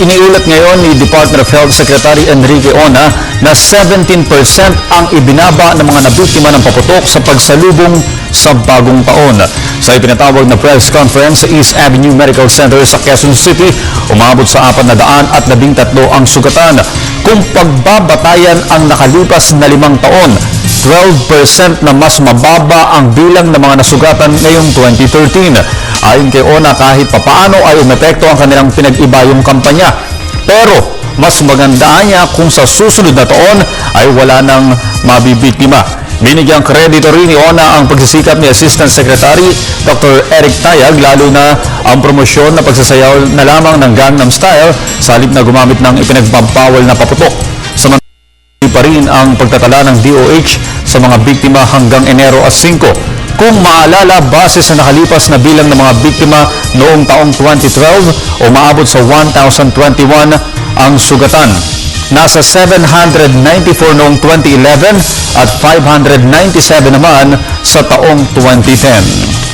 iniulat ngayon ni Department of Health Secretary Enrique Ona na 17% ang ibinaba ng mga nabiktima ng paputok sa pagsalubong sa bagong taon. Sa ipinatawag na press conference sa East Avenue Medical Center sa Quezon City, umabot sa 413 ang sugatan. Kung pagbabatayan ang nakalipas na limang taon, 12% na mas mababa ang bilang ng mga nasugatan ngayong 2013. Ayon kay Ona, kahit papaano ay umepekto ang kanilang pinag-ibayong kampanya. Pero mas maganda niya kung sa susunod na taon ay wala nang mabibiktima. Binigyang kredito rin ni Ona ang pagsisikap ni Assistant Secretary Dr. Eric Tayag lalo na ang promosyon na pagsasayaw na lamang ng Gangnam Style sa na gumamit ng ipinagbabawal na paputok. Pa rin ang pagtatala ng DOH sa mga biktima hanggang Enero at 5. Kung maalala, base sa nakalipas na bilang ng mga biktima noong taong 2012, umaabot sa 1,021 ang sugatan. Nasa 794 noong 2011 at 597 naman sa taong 2010.